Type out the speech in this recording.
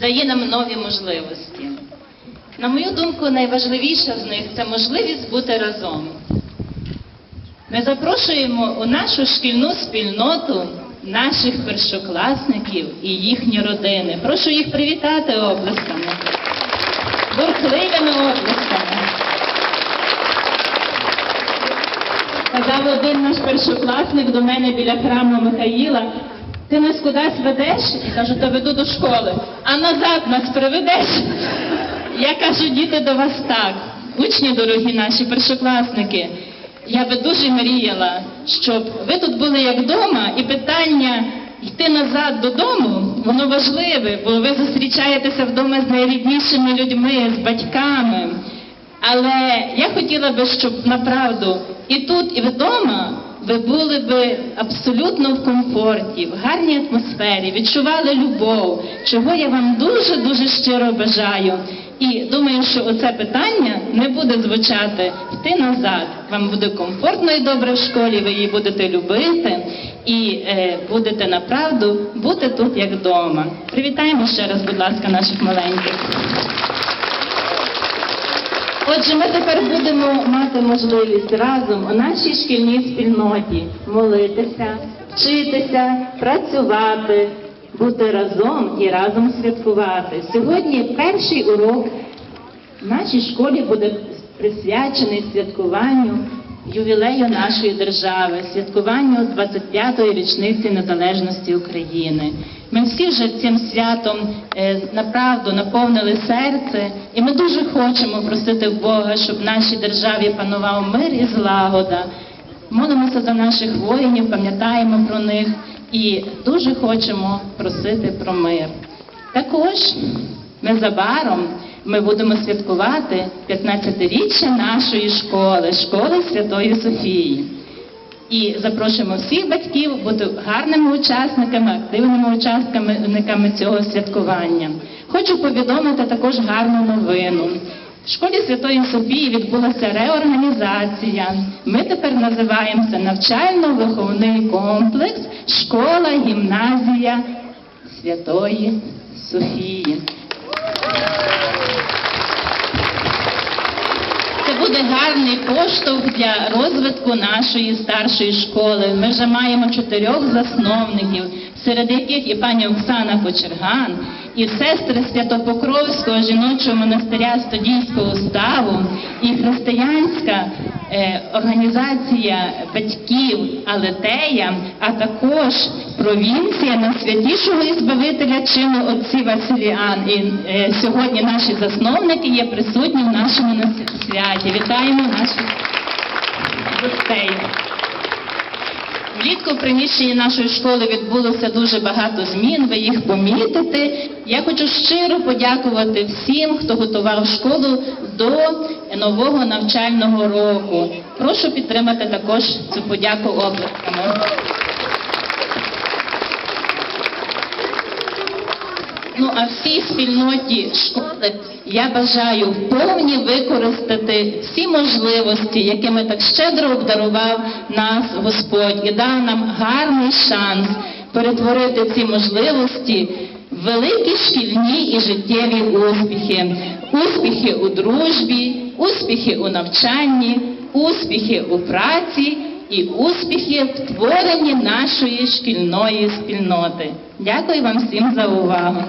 дає нам нові можливості. На мою думку, найважливіша з них це можливість бути разом. Ми запрошуємо у нашу шкільну спільноту наших першокласників і їхні родини. Прошу їх привітати оплесками, бурхливими оплесками. Казав один наш першокласник до мене біля храму Михаїла, ти нас кудись ведеш? І кажу, та веду до школи. А назад нас приведеш? Я кажу, діти до вас так. Учні дорогі наші, першокласники. Я би дуже мріяла, щоб ви тут були як вдома, і питання йти назад додому, воно важливе, бо ви зустрічаєтеся вдома з найріднішими людьми, з батьками. Але я хотіла би, щоб направду і тут, і вдома ви були би абсолютно в комфорті, в гарній атмосфері, відчували любов, чого я вам дуже дуже щиро бажаю. І думаю, що оце питання не буде звучати йти назад. Вам буде комфортно і добре в школі, ви її будете любити і е, будете направду бути тут як вдома. Привітаємо ще раз, будь ласка, наших маленьких. Отже, ми тепер будемо мати можливість разом у нашій шкільній спільноті молитися, вчитися, працювати, бути разом і разом святкувати. Сьогодні перший урок в нашій школі буде присвячений святкуванню ювілею нашої держави, святкуванню 25-ї річниці незалежності України. Ми всі вже цим святом е, направду наповнили серце, і ми дуже хочемо просити Бога, щоб в нашій державі панував мир і злагода. Молимося за наших воїнів, пам'ятаємо про них і дуже хочемо просити про мир. Також незабаром ми будемо святкувати 15-річчя нашої школи, школи Святої Софії. І запрошуємо всіх батьків бути гарними учасниками, активними учасниками цього святкування. Хочу повідомити також гарну новину. В школі Святої Софії відбулася реорганізація. Ми тепер називаємося навчально-виховний комплекс Школа гімназія Святої Софії. Це буде гарний поштовх для розвитку нашої старшої школи. Ми вже маємо чотирьох засновників, серед яких і пані Оксана Кочерган, і сестри Святопокровського жіночого монастиря Стодійського ставу, і християнська е, організація батьків Алетея, а також провінція найсвятішого і збавителя чину отці Василіан. І е, сьогодні наші засновники є присутні в нашому святі. Вітаємо наших гостей. Влітку в приміщенні нашої школи відбулося дуже багато змін, ви їх помітите. Я хочу щиро подякувати всім, хто готував школу до нового навчального року. Прошу підтримати також цю подяку оплесками. Ну а всій спільноті школи я бажаю вповні використати всі можливості, якими так щедро обдарував нас Господь, і дав нам гарний шанс перетворити ці можливості в великі шкільні і життєві успіхи, успіхи у дружбі, успіхи у навчанні, успіхи у праці і успіхи в творенні нашої шкільної спільноти. Дякую вам всім за увагу.